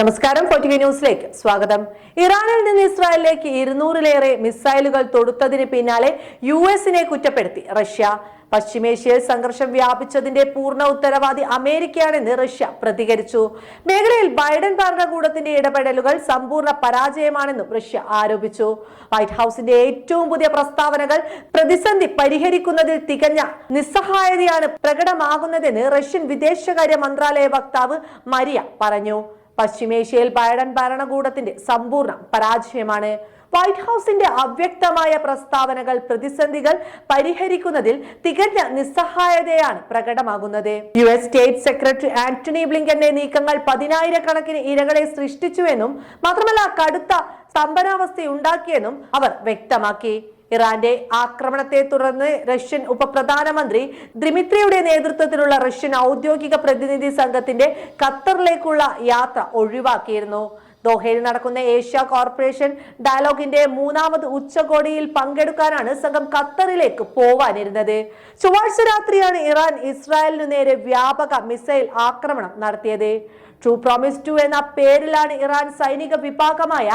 നമസ്കാരം ഫോർട്ടി ന്യൂസിലേക്ക് സ്വാഗതം. ഇറാനിൽ നിന്ന് ഇസ്രായേലിലേക്ക് ഇരുന്നൂറിലേറെ മിസൈലുകൾ തൊടുത്തതിന് പിന്നാലെ യു എസിനെ കുറ്റപ്പെടുത്തി റഷ്യ. പശ്ചിമേഷ്യയിൽ സംഘർഷം വ്യാപിച്ചതിന്റെ പൂർണ ഉത്തരവാദി അമേരിക്കയാണെന്ന് റഷ്യ പ്രതികരിച്ചു. മേഖലയിൽ ബൈഡൻ ഭരണകൂടത്തിന്റെ ഇടപെടലുകൾ സമ്പൂർണ പരാജയമാണെന്നും റഷ്യ ആരോപിച്ചു. വൈറ്റ് ഹൌസിന്റെ ഏറ്റവും പുതിയ പ്രസ്താവനകൾ പ്രതിസന്ധി പരിഹരിക്കുന്നതിൽ തികഞ്ഞ നിസ്സഹായതയാണ് പ്രകടമാകുന്നതെന്ന് റഷ്യൻ വിദേശകാര്യ മന്ത്രാലയ വക്താവ് മരിയ പറഞ്ഞു. പശ്ചിമേഷ്യയിൽ ബൈഡൻ ഭരണകൂടത്തിന്റെ സമ്പൂർണ പരാജയമാണ്. വൈറ്റ് ഹൗസിന്റെ അവ്യക്തമായ പ്രസ്താവനകൾ പ്രതിസന്ധികൾ പരിഹരിക്കുന്നതിൽ തികഞ്ഞ നിസ്സഹായതയാണ് പ്രകടമാകുന്നത്. U S state secretary Antony ബ്ലിങ്കന്റെ നീക്കങ്ങൾ പതിനായിരക്കണക്കിന് ഇരകളെ സൃഷ്ടിച്ചുവെന്നും മാത്രമല്ല കടുത്ത സ്തംഭനാവസ്ഥയുണ്ടാക്കിയെന്നും അവർ വ്യക്തമാക്കി. ഇറാന്റെ ആക്രമണത്തെ തുടർന്ന് റഷ്യൻ ഉപപ്രധാനമന്ത്രി ദ്രിമിത്രിയുടെ നേതൃത്വത്തിലുള്ള റഷ്യൻ ഔദ്യോഗിക പ്രതിനിധി സംഘത്തിന്റെ ഖത്തറിലേക്കുള്ള യാത്ര ഒഴിവാക്കിയിരുന്നു. ദോഹയിൽ നടക്കുന്ന ഏഷ്യ കോർപ്പറേഷൻ ഡയലോഗിന്റെ മൂന്നാമത് ഉച്ചകോടിയിൽ പങ്കെടുക്കാനാണ് സംഘം ഖത്തറിലേക്ക് പോവാനിരുന്നത്. ചൊവ്വാഴ്ച രാത്രിയാണ് ഇറാൻ ഇസ്രായേലിനു നേരെ വ്യാപക മിസൈൽ ആക്രമണം നടത്തിയത്. ട്രൂ പ്രോമിസ് ടു എന്ന പേരിലാണ് ഇറാൻ സൈനിക വിഭാഗമായ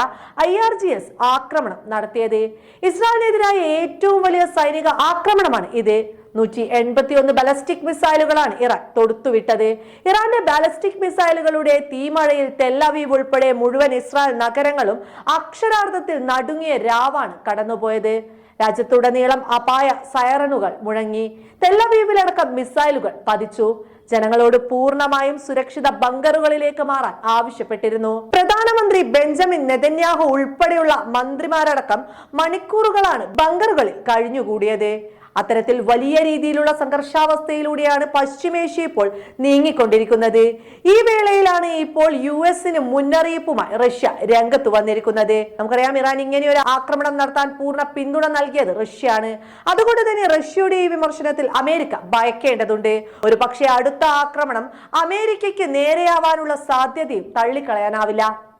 ഐ ആർ ജി എസ് ആക്രമണം നടത്തിയത്. ഇസ്രായേലിനെതിരായ ഏറ്റവും വലിയ സൈനിക ആക്രമണമാണ് ഇത്. നൂറ്റി എൺപത്തി ഒന്ന് ബലസ്റ്റിക് മിസൈലുകളാണ് ഇറാൻ തൊടുത്തുവിട്ടത്. ഇറാന്റെ ബാലസ്റ്റിക് മിസൈലുകളുടെ തീമഴയിൽ തെല്ലവീവ് ഉൾപ്പെടെ മുഴുവൻ ഇസ്രായേൽ നഗരങ്ങളും അക്ഷരാർത്ഥത്തിൽ നടുങ്ങിയ രാവാണ് കടന്നുപോയത്. രാജ്യത്തുടനീളം അപായ സൈറനുകൾ മുഴങ്ങി. തെല്ലവീവിലടക്കം മിസൈലുകൾ പതിച്ചു. ജനങ്ങളോട് പൂർണമായും സുരക്ഷിത ബങ്കറുകളിലേക്ക് മാറാൻ ആവശ്യപ്പെട്ടിരുന്നു. പ്രധാനമന്ത്രി ബെഞ്ചമിൻ നെതന്യാഹു ഉൾപ്പെടെയുള്ള മന്ത്രിമാരടക്കം മണിക്കൂറുകളാണ് ബങ്കറുകളിൽ കഴിഞ്ഞുകൂടിയത്. അത്തരത്തിൽ വലിയ രീതിയിലുള്ള സംഘർഷാവസ്ഥയിലൂടെയാണ് പശ്ചിമേഷ്യ ഇപ്പോൾ നീങ്ങിക്കൊണ്ടിരിക്കുന്നത്. ഈ വേളയിലാണ് ഇപ്പോൾ യു എസിന് മുന്നറിയിപ്പുമായി റഷ്യ രംഗത്ത് വന്നിരിക്കുന്നത്. നമുക്കറിയാം ഇറാൻ ഇങ്ങനെ ഒരു ആക്രമണം നടത്താൻ പൂർണ പിന്തുണ നൽകിയത് റഷ്യയാണ്. അതുകൊണ്ട് തന്നെ റഷ്യയുടെ ഈ വിമർശനത്തിൽ അമേരിക്ക ഭയക്കേണ്ടതുണ്ട്. ഒരു പക്ഷേ അടുത്ത ആക്രമണം അമേരിക്കയ്ക്ക് നേരെയാവാനുള്ള സാധ്യതയും തള്ളിക്കളയാനാവില്ല.